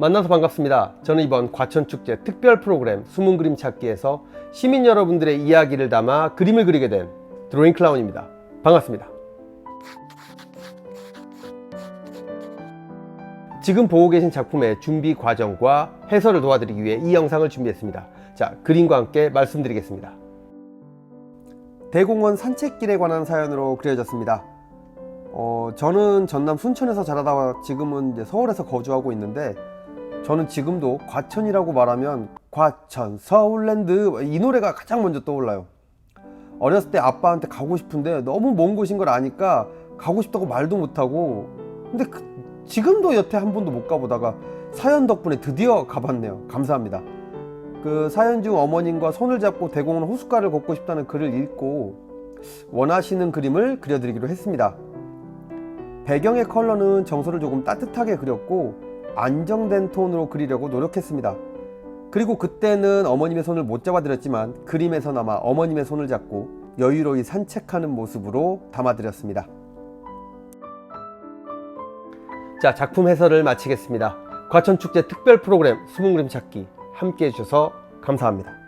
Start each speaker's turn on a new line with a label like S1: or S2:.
S1: 만나서 반갑습니다. 저는 이번 과천축제 특별 프로그램 숨은 그림 찾기에서 시민 여러분들의 이야기를 담아 그림을 그리게 된 드로잉 클라운입니다. 반갑습니다. 지금 보고 계신 작품의 준비 과정과 해설을 도와드리기 위해 이 영상을 준비했습니다. 자, 그림과 함께 말씀드리겠습니다. 대공원 산책길에 관한 사연으로 그려졌습니다. 어, 저는 전남 순천에서 자라다가 지금은 서울에서 거주하고 있는데 저는 지금도 과천이라고 말하면 과천 서울랜드 이 노래가 가장 먼저 떠올라요. 어렸을 때 아빠한테 가고 싶은데 너무 먼 곳인 걸 아니까 가고 싶다고 말도 못하고 근데 그- 지금도 여태 한 번도 못 가보다가 사연 덕분에 드디어 가봤네요. 감사합니다. 그 사연 중 어머님과 손을 잡고 대공원 호숫가를 걷고 싶다는 글을 읽고 원하시는 그림을 그려드리기로 했습니다. 배경의 컬러는 정서를 조금 따뜻하게 그렸고 안정된 톤으로 그리려고 노력했습니다. 그리고 그때는 어머님의 손을 못 잡아드렸지만 그림에서나마 어머님의 손을 잡고 여유로이 산책하는 모습으로 담아드렸습니다. 자, 작품 해설을 마치겠습니다. 과천축제 특별 프로그램 숨은 그림 찾기 함께 해주셔서 감사합니다.